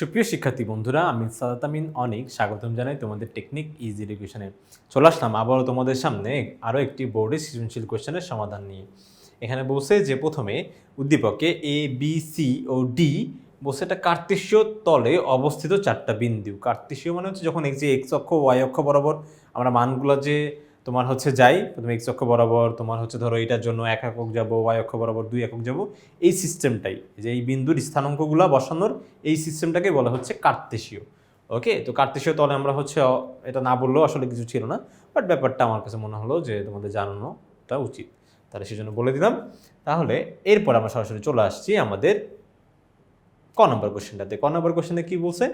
সুপ্রিয় শিক্ষার্থী বন্ধুরা, আমি সাদাতামিন অনেক, স্বাগতম জানাই তোমাদের টেকনিক ইজি এডুকেশনে চলে আসলাম আবারও তোমাদের সামনে আরও একটি বোর্ডের সৃজনশীল কোয়েশ্চেনের সমাধান নিয়ে। এখানে বলছে যে প্রথমে উদ্দীপকে এ বি সি ও ডি বলছে এটা কার্তেশীয় তলে অবস্থিত চারটা বিন্দু। কার্তেশীয় মানে হচ্ছে যখন এই যে এক্স অক্ষ ওয়াই অক্ষ বরাবর আমরা মানগুলো যে তোমার হচ্ছে যাই, প্রথমে এক্স অক্ষ বরাবর, তোমার হচ্ছে ধরো এটার জন্য এক একক যাব ওয়াই অক্ষ বরাবর দুই একক যাব, এই সিস্টেমটাই যে এই বিন্দুর স্থানাঙ্কগুলো বসানোর এই সিস্টেমটাকে বলা হচ্ছে কার্তেশীয়। ওকে তো কার্তেশীয় তলে আমরা হচ্ছে এটা না বললেও আসলে কিছু ছিল না বাট ব্যাপারটা আমার কাছে মনে হলো যে তোমাদের জানানোটা উচিত। তাহলে সেই জন্য বলে দিলাম। তাহলে এরপর আমরা সরাসরি চলে আসছি আমাদের ক নম্বর কোশ্চেনটাতে ক নম্বর কোশ্চেনে কী বলছে?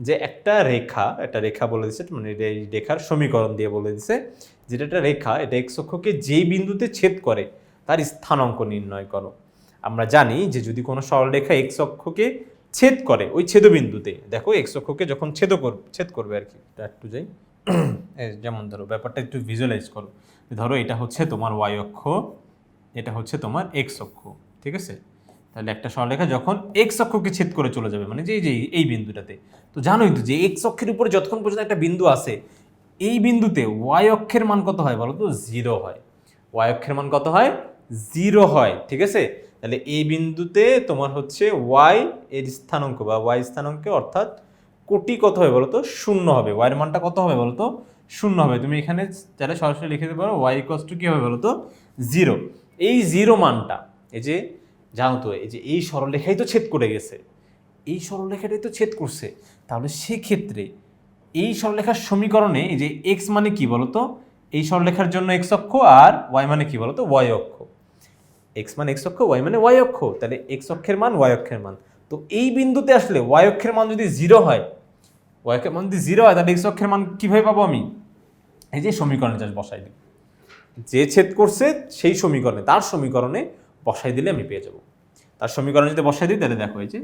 যে একটা রেখা একটা রেখা বলে দিচ্ছে মানে এই রেখার সমীকরণ দিয়ে বলে দিচ্ছে যেটা একটা রেখা, এটা এক্স অক্ষকে যেই বিন্দুতে ছেদ করে, তার স্থানাঙ্ক নির্ণয় করো। আমরা জানি যে যদি কোনো সরলরেখা এক্স অক্ষকে ছেদ করে, ওই ছেদবিন্দুতে, দেখো এক্স অক্ষকে যখন ছেদ করবে ছেদ করবে আর কি একটু যাই যেমন ধরো, ব্যাপারটা একটু ভিজুয়ালাইজ করো। ধরো এটা হচ্ছে তোমার ওয়াই অক্ষ, এটা হচ্ছে তোমার এক্স অক্ষ, ঠিক আছে? তাহলে একটা সরলরেখা যখন এক্স অক্ষকে ছেদ করে চলে যাবে মানে যে এই যে এই বিন্দুটাতে, তো জানোই তো যে এক্স অক্ষের উপরে যতক্ষণ পর্যন্ত একটা বিন্দু আছে, এই বিন্দুতে ওয়াই অক্ষের মান কত হয় বলো তো? জিরো হয়। ওয়াই অক্ষের মান কত হয়? জিরো হয়, ঠিক আছে? তাহলে এই বিন্দুতে তোমার হচ্ছে ওয়াই এর স্থানাঙ্ক বা ওয়াই স্থানাঙ্কে অর্থাৎ কোটি কত হবে বলো তো? শূন্য হবে। ওয়াইয়ের মানটা কত হবে বলো তো? শূন্য হবে। তুমি এখানে চাইলে সরাসরি লিখে দিতে পারো ওয়াই ইকস টু কী হবে বলো তো? জিরো এই জিরো মানটা, এই যে জানো তো, এই যে এই সরলরেখাই তো ছেদ করে গেছে। এই সরলরেখাটাই তো ছেদ করছে। তাহলে সেক্ষেত্রে এই সরলরেখার সমীকরণে এই যে এক্স মানে কি বলতো? এই সরলরেখার জন্য এক্স অক্ষ আর ওয়াই মানে কি বলতো? ওয়াই অক্ষ। এক্স মানে এক্স অক্ষ ওয়াই মানে ওয়াই অক্ষ। তাহলে এক্স অক্ষের মান ওয়াই অক্ষের মান। তো এই বিন্দুতে আসলে ওয়াই অক্ষের মান যদি জিরো হয় ওয়াই অক্ষের মান যদি জিরো হয়, তাহলে এক্স অক্ষের মান কীভাবে পাবো আমি? এই যে সমীকরণে জাস্ট বসাই দিই। যে ছেদ করছে, সেই সমীকরণে, তার সমীকরণে বসাই দিলে আমি পেয়ে যাব। তার সমীকরণ যদি বসাই দিই, তাহলে দেখো এই যে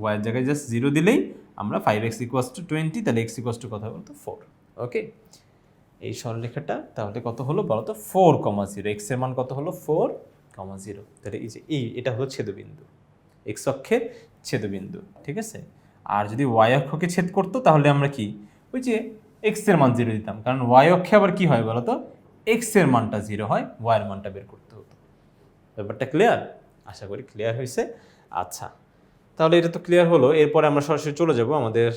ওয়াইয়ের জায়গায় জাস্ট জিরো দিলেই আমরা five x equals to twenty তাহলে এক্স ইকুয়াস টু কথা বলতো ফোর ওকে এই সরলরেখাটা তাহলে কত হলো বলো তো ফোর কমা জিরো এক্সের মান কত হলো ফোর কমা জিরো তাহলে এই যে এই এটা হলো ছেদবিন্দু এক্স অক্ষে ছেদবিন্দু, ঠিক আছে? আর যদি ওয়াই অক্ষকে ছেদ করতো, তাহলে আমরা কি? ওই যে এক্সের মান জিরো দিতাম, কারণ ওয়াই অক্ষে আবার কি হয় বলো তো এক্সের মানটা জিরো হয় ওয়াই এর মানটা বের করতে হতো। ব্যাপারটা ক্লিয়ার আশা করি ক্লিয়ার হয়েছে আচ্ছা তাহলে এটা তো ক্লিয়ার হলো। এরপরে আমরা সরাসরি চলে যাব আমাদের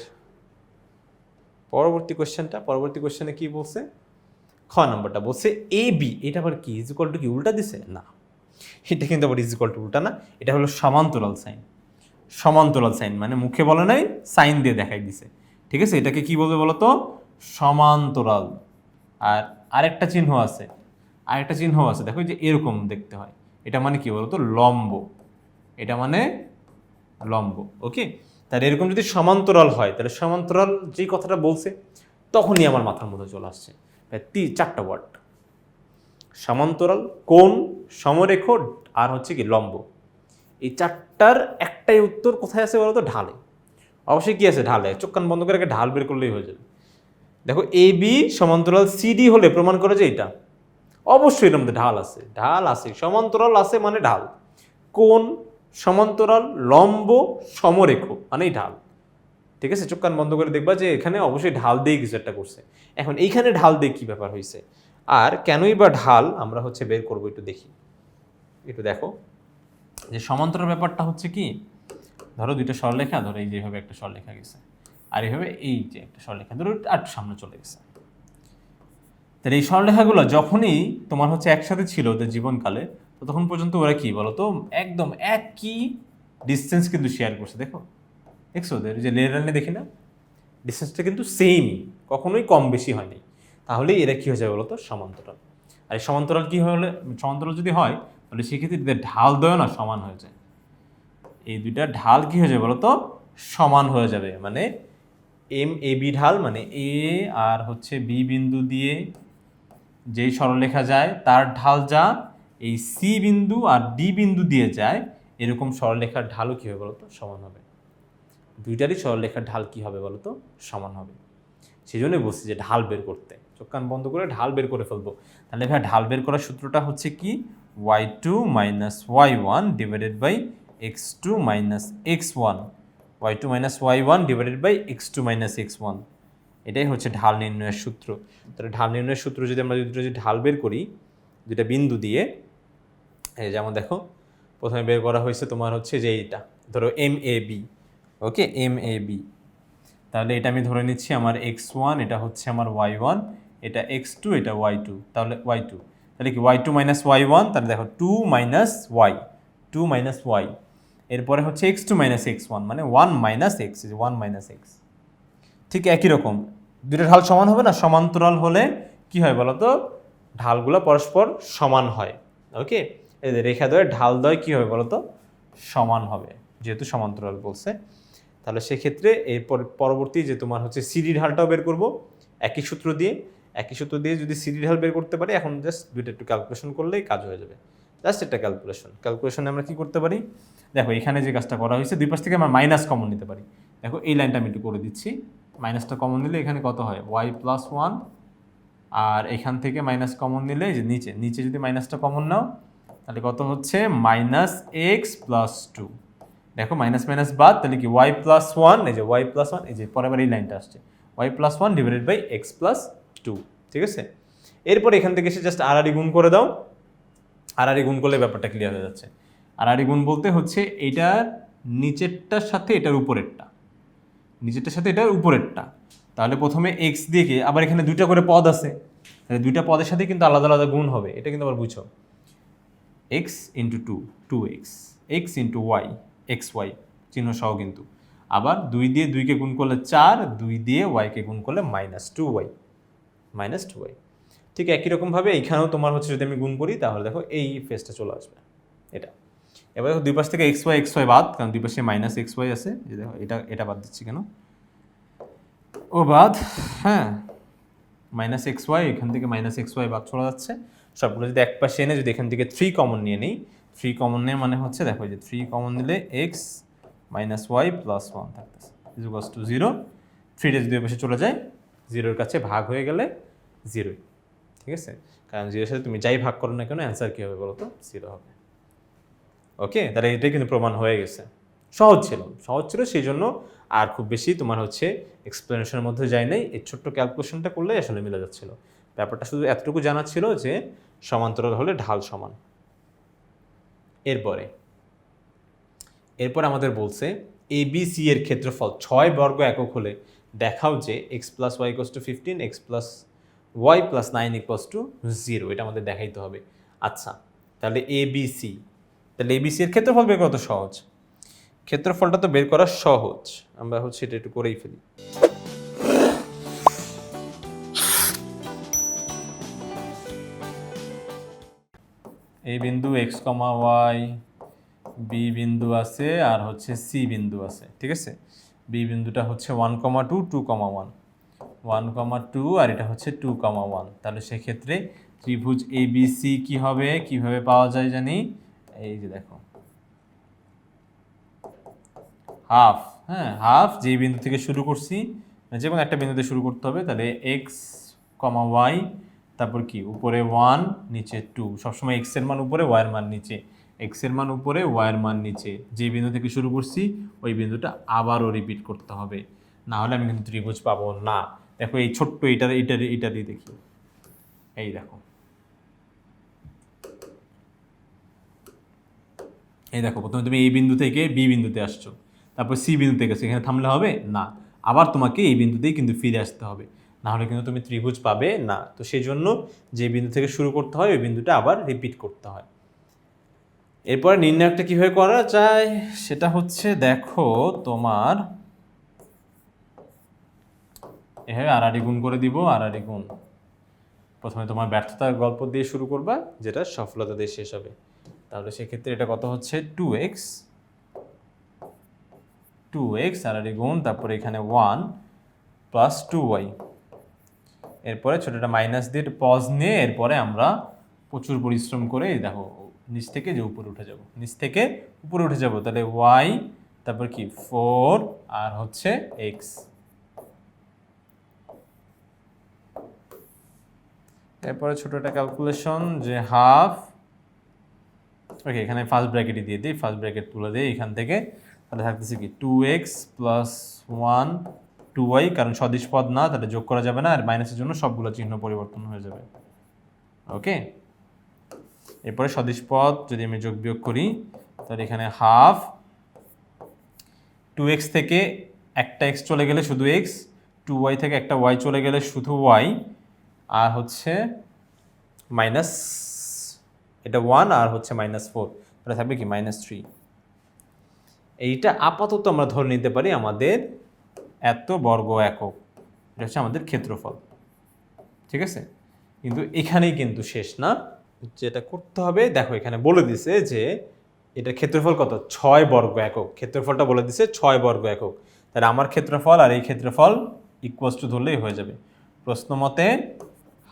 পরবর্তী কোশ্চেনটা পরবর্তী কোশ্চেনে কি বলছে? খ নম্বরটা বলছে এ বি এটা আবার কি? ইজ টু কি? উল্টা দিছে? না। এটা কিন্তু আবার ইজ টু উল্টা না। এটা হলো সমান্তরাল সাইন। সমান্তরাল সাইন মানে মুখে বলে নাই, সাইন দিয়ে দেখাই দিছে। ঠিক আছে? এটাকে কি বলবে বলো তো সমান্তরাল। আর আরেকটা চিহ্ন আছে। আরেকটা চিহ্ন আছে। দেখো যে এরকম দেখতে হয়। এটা মানে কি বলতো? লম্ব। এটা মানে লম্ব ওকে তাহলে এরকম যদি সমান্তরাল হয়, তাহলে সমান্তরাল যেই কথাটা বলছে, তখনই আমার মাথার মধ্যে চলে আসছে। তি, চারটা ওয়ার্ড সমান্তরাল কোন সমরেখ আর হচ্ছে কি লম্ব। এই চারটার একটাই উত্তর কোথায় আছে বলতো? ঢালে। অবশ্যই কি আছে? ঢালে। চোখখান বন্ধ করে ঢাল বের করলেই হয়ে যাবে। দেখো এ বি সমান্তরাল সিডি হলে প্রমাণ করে যে এটা। অবশ্যই এর মধ্যে ঢাল আছে। ঢাল আছে, সমান্তরাল আছে মানে ঢাল। কোন সমান্তরাল, লম্ব, সমরেখ মানেই ঢাল। ঠিক আছে? চোখ কান বন্ধ করে দেখবা যে এখানে অবশ্যই ঢাল দিয়ে কিছু একটা করছে। এখন এইখানে ঢাল দিয়ে কী ব্যাপার হয়েছে আর কেনই বা ঢাল আমরা হচ্ছে বের করব একটু দেখি। একটু দেখো। যে সমান্তরাল ব্যাপারটা হচ্ছে কি? ধরো দুইটা সরলেখা ধরো এই যেভাবে একটা সরলেখা গেছে। আর এইভাবে এই যে একটা সরলেখা ধরো আর সামনে চলে গেছে। তাহলে এই সরলরেখাগুলো যখনই তোমার হচ্ছে একসাথে ছিল ওদের জীবনকালে, তো তখন পর্যন্ত ওরা কি বলো তো একদম একই ডিস্টেন্স কিন্তু শেয়ার করছে, দেখো। দেখছ ওদের? যে লেয়ার লাইনে দেখি না? ডিস্টেন্সটা কিন্তু সেম কখনোই কম বেশি হয়নি। তাহলে এরা কী হয়ে যাবে বলো তো সমান্তরাল। আর এই সমান্তরাল কি হলে, সমান্তরাল যদি হয়, তাহলে সেক্ষেত্রে এদের ঢাল দয় না সমান হয়ে যায়। এই দুইটা ঢাল কী হয়ে যাবে বলো তো সমান হয়ে যাবে। মানে এম এ বি ঢাল মানে এ আর হচ্ছে বি বিন্দু দিয়ে যেই সরলরেখা যায়, তার ঢাল যা এই সি বিন্দু আর ডি বিন্দু দিয়ে যায়, এরকম সরলরেখার ঢালও কী হবে বলতো? সমান হবে। দুইটারই সরলরেখার ঢাল কী হবে বলতো? সমান হবে। সেই জন্যই বলছি যে ঢাল বের করতে। চোখ কান বন্ধ করে ঢাল বের করে ফেলব। তাহলে ভাই, ঢাল বের করার সূত্রটা হচ্ছে কি? Y two minus y one divided by x two minus x one y two minus y one divided by x two minus x one এটাই হচ্ছে ঢাল নির্ণয়ের সূত্র। তাহলে ঢাল নির্ণয়ের সূত্র যদি আমরা দুটো যদি ঢাল বের করি দুটা বিন্দু দিয়ে, এই যেমন দেখো, প্রথমে বের করা হয়েছে তোমার হচ্ছে যে এইটা, ধরো M A B okay? M A B তাহলে এটা আমি ধরে নিচ্ছি আমার এক্স ওয়ান এটা হচ্ছে আমার ওয়াই ওয়ান এটা এক্স টু এটা ওয়াই টু তাহলে ওয়াই টু তাহলে কি y two minus y one তাহলে দেখো two minus y two minus y এরপরে হচ্ছে x two minus x one মানে one minus x one minus x ঠিক একই রকম। দুটো ঢাল সমান হবে না? সমান্তরাল হলে কি হয় বলো তো? ঢালগুলো পরস্পর সমান হয়। ওকে যে রেখা দ্বয় ঢাল দ্বয় কী হবে বলো তো? সমান হবে, যেহেতু সমান্তরাল বলছে। তাহলে সেক্ষেত্রে এর পর- পরবর্তী যে তোমার হচ্ছে সিডি ঢালটাও বের করব একই সূত্র দিয়ে। একই সূত্র দিয়ে যদি সিডি ঢাল বের করতে পারি, এখন জাস্ট দুইটা একটু ক্যালকুলেশন করলেই কাজ হয়ে যাবে। জাস্ট একটা ক্যালকুলেশন ক্যালকুলেশনে আমরা কি করতে পারি? দেখো, এখানে যে কাজটা করা হয়েছে, দুই পাশ থেকে আমরা মাইনাস কমন নিতে পারি। দেখো, এই লাইনটা আমি একটু করে দিচ্ছি। মাইনাসটা কমন নিলে এখানে কত হয়? ওয়াই প্লাস ওয়ান আর এখান থেকে মাইনাস কমন নিলে যে নিচে নিচে যদি মাইনাসটা কমন নাও, তাহলে কত হচ্ছে? মাইনাস এক্স প্লাস টু দেখো মাইনাস মাইনাস বাদ, তাহলে কি ওয়াই প্লাস ওয়ান এই যে ওয়াই প্লাস ওয়ান এই যে পরে আবার এই লাইনটা আসছে। Y plus one divided by x plus two ঠিক আছে? এরপর এখান থেকে এসে জাস্ট আড়াআড়ি গুণ করে দাও। আড়াআড়ি গুণ করলে ব্যাপারটা ক্লিয়ার হয়ে যাচ্ছে। আড়াআড়ি গুণ বলতে হচ্ছে এটার নিচেরটার সাথে এটার উপরেরটা। নিচেরটার সাথে এটার উপরেরটা। তাহলে প্রথমে এক্স দিয়ে আবার এখানে দুইটা করে পদ আছে। তাহলে দুইটা পদের সাথে কিন্তু আলাদা আলাদা গুণ হবে, এটা কিন্তু আবার বুঝো x into two two x x into y x y চিহ্ন সহ কিন্তু। আবার দুই দিয়ে দুইকে গুণ করলে চার, দুই দিয়ে ওয়াইকে গুণ করলে minus two y minus two y ঠিক একই রকমভাবে এইখানেও তোমার হচ্ছে যদি আমি গুণ করি, তাহলে দেখো এই ফেসটা চলে আসবে। এটা। এবার দেখো দুই পাশ থেকে এক্স ওয়াই এক্স ওয়াই বাদ, কারণ দুই পাশে মাইনাস এক্স ওয়াই আছে। দেখো, এটা এটা বাদ দিচ্ছি কেন? ও বাদ হ্যাঁ। মাইনাস এক্স ওয়াই এখান থেকে মাইনাস এক্স ওয়াই বাদ চলে যাচ্ছে। সবগুলো যদি এক পাশে এনে যদি এখান থেকে থ্রি কমন নিয়ে নিই থ্রি কমন নিয়ে মানে হচ্ছে, দেখো যে থ্রি কমন নিলে x minus y plus one থাকতেছে। ইজ টু জিরো থ্রিটা যদি পাশে চলে যায় জিরোর কাছে ভাগ হয়ে গেলে জিরোই ঠিক আছে? কারণ জিরোর সাথে তুমি যাই ভাগ করো না কেন অ্যান্সার কী হবে বলো তো? জিরো হবে। ওকে তাহলে এটাই কিন্তু প্রমাণ হয়ে গেছে। সহজ ছিল। সহজ ছিল সেই জন্য আর খুব বেশি তোমার হচ্ছে এক্সপ্লেনেশনের মধ্যে যায় নাই। এই ছোট্ট ক্যালকুলেশনটা করলে আসলে মিলে যাচ্ছিল। ব্যাপারটা শুধু এতটুকু জানা ছিল যে সমান্তরাল হলে ঢাল সমান। এরপরে, এরপর আমাদের বলছে এ বি সি এর ক্ষেত্রফল ছয় বর্গ একক হলে দেখাও যে x plus y equals to fifteen x plus y plus nine equals to zero এটা আমাদের দেখাইতে হবে। আচ্ছা তাহলে এ বি সি তাহলে এ বি সি এর ক্ষেত্রফল বের করা তো সহজ। ক্ষেত্রফলটা তো বের করা সহজ। আমরা হচ্ছে এটা একটু করেই ফেলি। এই বিন্দু এক্স কমা ওয়াই বি বিন্দু আছে আর হচ্ছে সি বিন্দু আছে, ঠিক আছে? বি বিন্দুটা হচ্ছে one comma two two comma one one comma two আর এটা হচ্ছে টু কমা ওয়ান তাহলে সেক্ষেত্রে ত্রিভুজ এ বি সি কী হবে? কীভাবে পাওয়া যায় জানি? এই যে দেখো। হাফ হ্যাঁ হাফ, যে বিন্দু থেকে শুরু করছি মানে যে কোনো একটা বিন্দুতে শুরু করতে হবে, তাহলে এক্স কমা ওয়াই তারপর কি? উপরে ওয়ান নিচে টু সবসময় এক্সের মান উপরে ওয়াইয়ের মান নিচে। এক্সের মান উপরে ওয়াইয়ের মান নিচে। যে বিন্দু থেকে শুরু করছি, ওই বিন্দুটা আবারও রিপিট করতে হবে। না হলে আমি কিন্তু ত্রিভুজ পাবো না। দেখো এই ছোট্ট এইটার এইটার এইটা দিয়ে দেখি। এই দেখো। এই দেখো, প্রথমে তুমি এই বিন্দু থেকে বি বিন্দুতে আসছো, তারপর সি বিন্দুতে গেছো এখানে থামলে হবে? না। আবার তোমাকে এই বিন্দুতেই কিন্তু ফিরে আসতে হবে, না হলে কিন্তু তুমি ত্রিভুজ পাবে না। তো সেই জন্য যে বিন্দু থেকে শুরু করতে হয়, ওই বিন্দুটা আবার রিপিট করতে হয়। এরপরে নির্ণয়কটা কীভাবে করা যায়? সেটা হচ্ছে দেখো, তোমার এভাবে আড়াআড়ি গুণ করে দিব আড়াআড়ি গুণ। প্রথমে তোমার ব্যর্থতার গল্প দিয়ে শুরু করবা, যেটা সফলতা দিয়ে শেষ হবে। তাহলে সেক্ষেত্রে এটা কত হচ্ছে? টু এক্স টু এক্স আর আর গুণ, তারপরে এখানে ওয়ান প্লাস টু ওয়াই এরপরে ছোটোটা মাইনাস দিয়ে পজ নিয়ে এরপরে আমরা প্রচুর পরিশ্রম করে দেখো, নিচ থেকে যে উপরে উঠে যাব। নিচ থেকে উপরে উঠে যাব, তাহলে ওয়াই তারপর কি? ফোর আর হচ্ছে এক্স এরপরে ছোটো একটা ক্যালকুলেশন যে হাফ ওকে এখানে ফার্স্ট ব্র্যাকেটই দিয়ে দিই ফার্স্ট ব্র্যাকেট তুলে দিই এখান থেকে তাহলে থাকতেছে কি two x plus one two y কারণ সদিশ পদ না, তাহলে যোগ করা যাবে না, আর মাইনাসের জন্য সবগুলো চিহ্ন পরিবর্তন হয়ে যাবে। ওকে এরপরে সদিশ পদ যদি আমি যোগ বিয়োগ করি, তাহলে এখানে হাফ টু এক্স থেকে একটা এক্স চলে গেলে শুধু এক্স টু ওয়াই থেকে একটা ওয়াই চলে গেলে শুধু ওয়াই আর হচ্ছে মাইনাস এটা ওয়ান আর হচ্ছে মাইনাস ফোর তাহলে থাকবে কি? মাইনাস থ্রি এইটা আপাতত আমরা ধরে নিতে পারি আমাদের এত বর্গ একক। এটা হচ্ছে আমাদের ক্ষেত্রফল। ঠিক আছে? কিন্তু এখানেই কিন্তু শেষ না। যেটা করতে হবে, দেখো এখানে বলে দিছে যে এটা ক্ষেত্রফল কত? ছয় বর্গ একক। ক্ষেত্রফলটা বলে দিছে ছয় বর্গ একক। তাহলে আমার ক্ষেত্রফল আর এই ক্ষেত্রফল ইকুয়াস টু ধরলেই হয়ে যাবে। প্রশ্ন মতে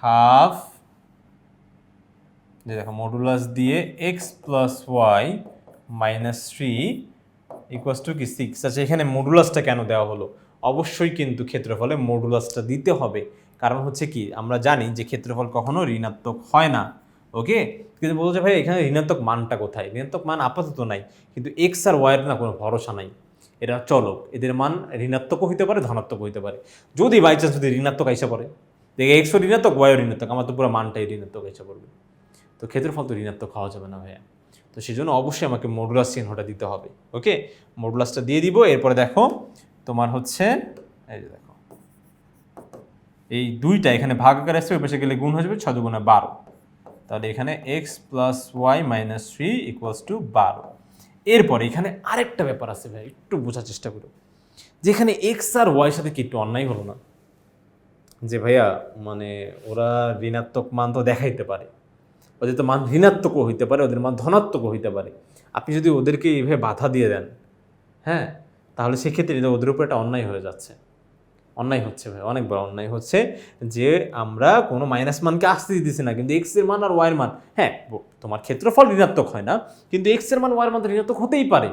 হাফ যে দেখো মডুলাস দিয়ে x plus y minus three equals to কি সিক্স আচ্ছা এখানে মডুলাসটা কেন দেওয়া হলো? অবশ্যই কিন্তু ক্ষেত্রফলে মডুলাসটা দিতে হবে। কারণ হচ্ছে কি, আমরা জানি যে ক্ষেত্রফল কখনো ঋণাত্মক হয় না। ওকে কিন্তু বলছে, ভাই, এখানে ঋণাত্মক মানটা কোথায়? ঋণাত্মক মান আপাতত নাই। কিন্তু এক্স আর ওয়াইয়ের না কোনো ভরসা নাই। এরা চলক। এদের মান ঋণাত্মকও হইতে পারে ধনাত্মক হইতে পারে। যদি বাই চান্স যদি ঋণাত্মক আইসা পড়ে, দেখে এক্সও ঋণাত্মক ওয়াইও ঋণাত্মক, আমার তো পুরো মানটাই ঋণাত্মক আইসা পড়বে। তো ক্ষেত্রফল তো ঋণাত্মক খাওয়া যাবে না ভাইয়া। তো সেই জন্য অবশ্যই আমাকে মডুলাস চিহ্নটা দিতে হবে, ওকে? মডুলাসটা দিয়ে দিব, এরপরে দেখো তোমার হচ্ছে, এই যে দেখো। এই দুইটা এখানে ভাগ আকারে আসছে, ওই পাশে গেলে গুণ হয়ে যাবে ছয় দুগুণে বারো। তাহলে এখানে x plus y minus three equals to বারো। এরপরে এখানে আরেকটা ব্যাপার আছে ভাই একটু বোঝার চেষ্টা করো। যেখানে এক্স আর ওয়াইয়ের সাথে কি একটু অন্যায় হলো না? যে ভাইয়া মানে ওরা ঋণাত্মক মান তো দেখাইতে পারে। ওদের তো মান ঋণাত্মকও হইতে পারে, ওদের মান ধনাত্মকও হইতে পারে। আপনি যদি ওদেরকে এইভাবে বাধা দিয়ে দেন হ্যাঁ তাহলে সেক্ষেত্রে ওদের উপর একটা অন্যায় হয়ে যাচ্ছে। অন্যায় হচ্ছে ভাই, অনেক বড় অন্যায় হচ্ছে যে আমরা কোনো মাইনাস মানকে আসতে দিতেছি না, কিন্তু এক্সের মান আর ওয়াইয়ের মান হ্যাঁ তোমার ক্ষেত্রফল ঋণাত্মক হয় না, কিন্তু এক্সের মান ওয়াইয়ের মান তো ঋণাত্মক হতেই পারে।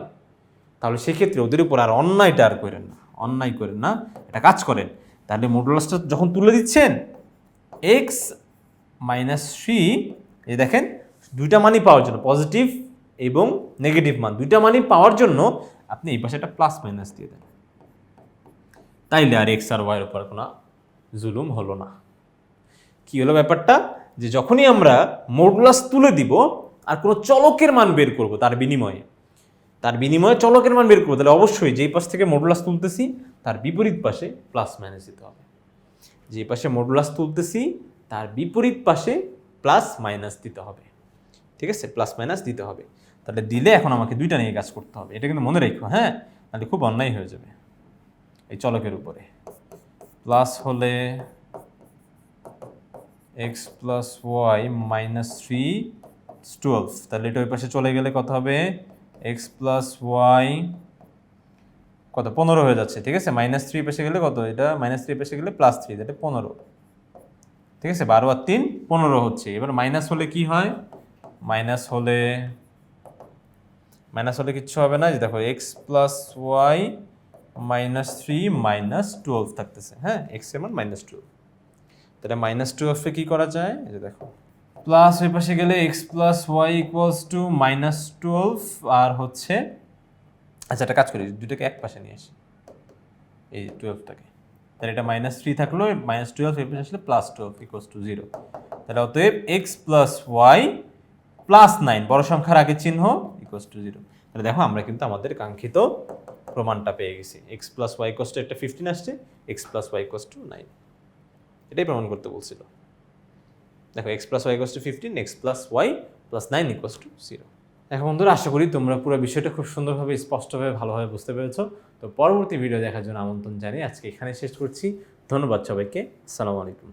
তাহলে সেক্ষেত্রে ওদের উপর আর অন্যায়টা আর করেন না, অন্যায় করেন না, এটা কাজ করেন। তাহলে মোডুলাসটা যখন তুলে দিচ্ছেন এক্স মাইনাস থ্রি এই দেখেন, দুইটা মানই পাওয়ার জন্য পজিটিভ এবং নেগেটিভ মান দুইটা মানই পাওয়ার জন্য আপনি এই পাশে একটা প্লাস মাইনাস দিয়ে দেন। তাইলে আর এক্স আর ওয়াইয়ের উপর কোনো জুলুম হলো না। কি হলো ব্যাপারটা? যে যখনই আমরা মডুলাস তুলে দিব, আর কোনো চলকের মান বের করব তার বিনিময়ে। তার বিনিময়ে চলকের মান বের করব, তাহলে অবশ্যই যেই পাশ থেকে মডুলাস তুলতেছি, তার বিপরীত পাশে প্লাস মাইনাস দিতে হবে। যে পাশে মডুলাস তুলতেছি, তার বিপরীত পাশে প্লাস মাইনাস দিতে হবে। ঠিক আছে? প্লাস মাইনাস দিতে হবে। তাহলে দিলে এখন আমাকে দুইটা নিয়ে কাজ করতে হবে। এটা কিন্তু মনে রেখো হ্যাঁ? তাহলে খুব অন্যায় হয়ে যাবে। এই চলকের উপরে। প্লাস হলে x plus y minus three twelve তাহলে এটা ওই পাশে চলে গেলে কত হবে? এক্স প্লাস ওয়াই কত? পনেরো হয়ে যাচ্ছে, ঠিক আছে? মাইনাস থ্রি পাশে গেলে কত? এটা মাইনাস থ্রি পাশে গেলে প্লাস থ্রি এটা পনেরো। ঠিক আছে? বারো আর তিন পনেরো হচ্ছে। এবার মাইনাস হলে কি হয়? মাইনাস হলে মাইনাস হলে কিচ্ছু হবে না। যে দেখো x plus y minus three minus twelve থাকতেছে। হ্যাঁ এক্সের মান মাইনাস টুয়েলভ তাহলে মাইনাস টুয়েলভে কী করা যায়? যে দেখো প্লাস ওই পাশে গেলে x plus y equals to minus twelve আর হচ্ছে আচ্ছা একটা কাজ করি দুটোকে এক পাশে নিয়ে আসি। এই টুয়েলভটাকে তাহলে এটা মাইনাস থ্রি থাকল মাইনাস টুয়েলভ এই পাশে আসলে plus twelve equals to zero তাহলে অতএব x plus y plus nine বড় সংখ্যার আগে চিহ্ন ইকুয়ালস টু জিরো তাহলে দেখো আমরা কিন্তু আমাদের কাঙ্ক্ষিত প্রমাণটা পেয়ে গেছি। X plus y cos to একটা ফিফটিন আসছে x plus y cos to nine এটাই প্রমাণ করতে বলছিল। দেখো x plus y cos to fifteen x plus y plus nine equals to zero এখন বন্ধুরা, আশা করি তোমরা পুরো বিষয়টা খুব সুন্দরভাবে, স্পষ্টভাবে, ভালোভাবে বুঝতে পেরেছ। তো পরবর্তী ভিডিও দেখার জন্য আমন্ত্রণ জানিয়ে আজকে এখানে শেষ করছি। ধন্যবাদ সবাইকে। আসসালামু আলাইকুম।